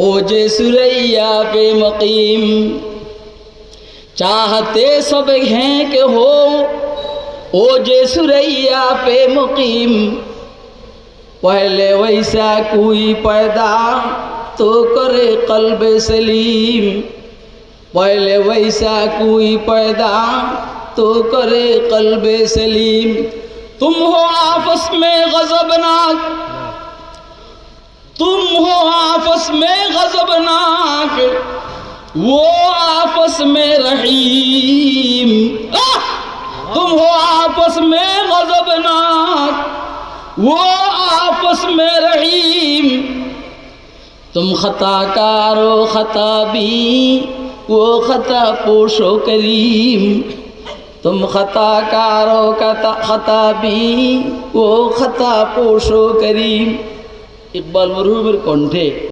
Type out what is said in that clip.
او جے سریا پہ مقیم۔ چاہتے سب ہیں کہ ہو او جے سریا پہ مقیم۔ پہلے ویسا کوئی پیدا تو کرے قلب سلیم۔ پہلے ویسا کوئی پیدا تو کرے قلب سلیم۔ تم ہو آپس میں غضبناک۔ وہ آپس میں رحیم۔ تم ہو آپس میں غضبناک وہ آپس میں رحیم۔ تم خطاکار و خطا بھی وہ خطا پوش و کریم۔ تم خطا کارو خطا بھی وہ خطا پوش و کریم۔ اقبال مرحوم کونٹھے۔